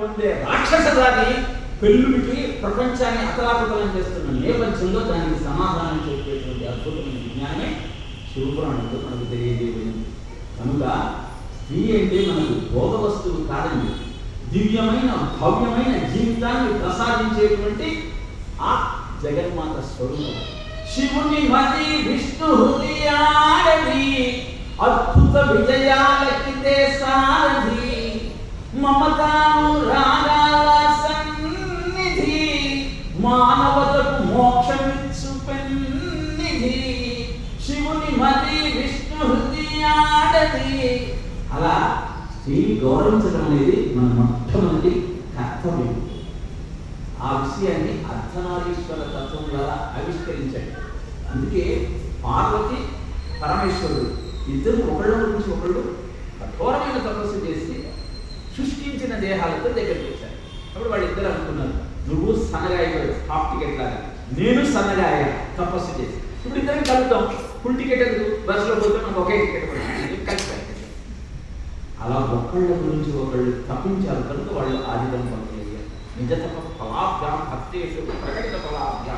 పొందే రాక్షస జాతి ప్రపంచాన్ని అతలాకుతలం చేస్తున్న నేపథ్యంలో దానికి సమాధానం చెప్పేటువంటి అద్భుతమైన విజ్ఞానమే శివపురాణంలో మనకు తెలియజేయబడింది. కనుక స్త్రీ అంటే మనకు భోగ వస్తువు కాదండి. దివ్యమైన భవ్యమైన జీవితాన్ని ప్రసాదించేటువంటి ఆ జగన్మాత స్వరూపం. శివుని మతి విష్ణు హృదయాడది అద్భుత విజయాలకితే సారథి మానవతకు మోక్షమిచ్చు పెన్నిధి. శివుని మతి విష్ణు హృదయాడతి అలా స్త్రీని గౌరవించడం అనేది మన మొట్టమొదటి కర్తవ్యం. ఆ విషయాన్ని అర్ధనారీశ్వర తత్వం ద్వారా ఆవిష్కరించాడు. అందుకే పార్వతి పరమేశ్వరుడు ఇద్దరు ఒకళ్ళ గురించి ఒకళ్ళు కఠోరమైన తపస్సు చేసి సృష్టించిన దేహాలతో దగ్గరికి వచ్చారు. అప్పుడు వాళ్ళిద్దరు నువ్వు సన్నగాయ హాఫ్ టికెట్ లాగా. నేను సన్నగాయ తపస్సు చేసి. ఇప్పుడు ఇద్దరం కలుగుతాం ఫుల్ టికెట్ ఎందుకు? బస్సులో పోతే మనకు ఒకే టికెట్ పడుతుంది. అలా ఒకళ్ళ గురించి ఒకళ్ళు తప్పించారు కనుక వాళ్ళు ఆదితం పొందగలిగారు నిజ తప ఫలాభ్యాం భక్తేషు ప్రకటిత ఫలాభ్యాం